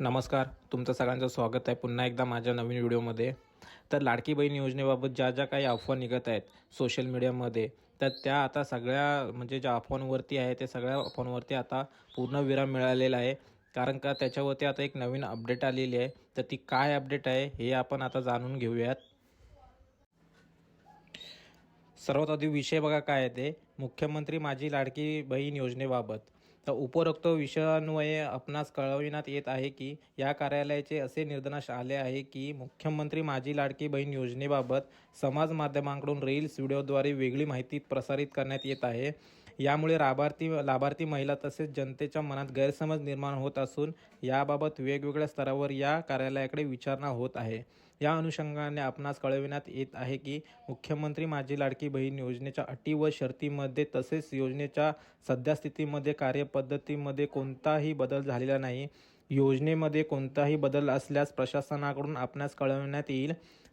नमस्कार तुमचं सगळ्यांचं स्वागत आहे पुन्हा एकदा माझ्या नवीन व्हिडिओमध्ये. तर लाडकी बहीण योजनेबाबत ज्या ज्या काही अफवा निघत आहेत सोशल मीडियामध्ये तर त्या आता सगळ्या म्हणजे ज्या अफवांवरती आहे त्या सगळ्या अफवांवरती आता पूर्ण विराम मिळालेला आहे. कारण का त्याच्यावरती आता एक नवीन अपडेट आलेली आहे. तर ती काय अपडेट आहे हे आपण आता जाणून घेऊयात. सर्वात आधी विषय बघा काय आहे ते. मुख्यमंत्री माझी लाडकी बहीण योजनेबाबत. तर उपरोक्त विषयान्वये आपणास कळविण्यात येत आहे की या कार्यालयाचे असे निर्देश आले आहे की मुख्यमंत्री माझी लाडकी बहीण योजनेबाबत समाज माध्यमांकडून रील्स व्हिडिओद्वारे वेगळी माहिती प्रसारित करण्यात येत आहे. यामुळे लाभार्थी लाभार्थी महिला तसेच जनतेच्या मनात गैरसमज निर्माण होत असून याबाबत वेगवेगळ्या स्तरावर या कार्यालयाकडे विचारणा होत आहे. या अनुषंगाने आपणास कळविण्यात येत आहे की मुख्यमंत्री माझी लाडकी बहीण योजनेच्या अटी व शर्तीमध्ये तसेच योजनेच्या सध्यास्थितीमध्ये कार्यपद्धतीमध्ये कोणताही बदल झालेला नाही. योजनेमध्ये कोणताही बदल असल्यास प्रशासनाकडून आपणास कळवण्यात येईल.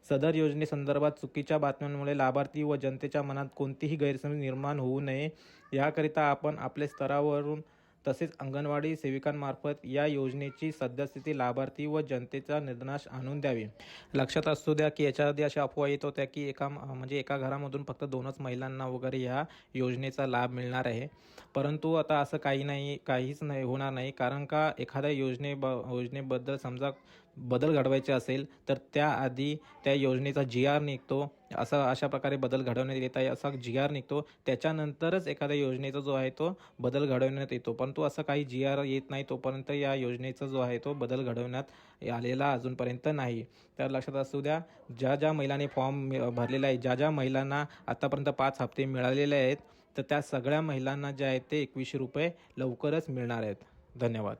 सदर योजनेसंदर्भात चुकीच्या बातम्यांमुळे लाभार्थी व जनतेच्या मनात कोणतीही गैरसमज निर्माण होऊ नये. याकरिता आपण आपल्या स्तरावरून तसेच अंगणवाडी सेविकांमार्फत या योजनेची सद्यस्थिती लाभार्थी व जनतेचा निदर्शनास आणून द्यावी. लक्षात असू द्या की याच्या आधी अशा अफवा येत होत्या की एका म्हणजे एका घरामधून फक्त दोनच महिलांना वगैरे या योजनेचा लाभ मिळणार आहे. परंतु आता असं काही नाही काहीच नाही होणार नाही. कारण का एखाद्या योजने ब योजनेबद्दल समजा बदल घडवायचे असेल तर त्याआधी त्या योजनेचा जी आर निघतो. असा अशा प्रकारे बदल घडवण्यात येत आहे. असा जी आर निघतो. त्याच्यानंतरच एखाद्या योजनेचा जो आहे तो बदल घडवण्यात येतो. परंतु असं काही जी आर येत नाही तोपर्यंत या योजनेचा जो आहे तो बदल घडवण्यात आलेला अजूनपर्यंत नाही. तर लक्षात असू द्या ज्या ज्या महिलांनी फॉर्म भरलेला आहे ज्या ज्या महिलांना आतापर्यंत पाच हप्ते मिळालेले आहेत तर त्या सगळ्या महिलांना जे आहे ते एकवीसशे रुपये लवकरच मिळणार आहेत. धन्यवाद.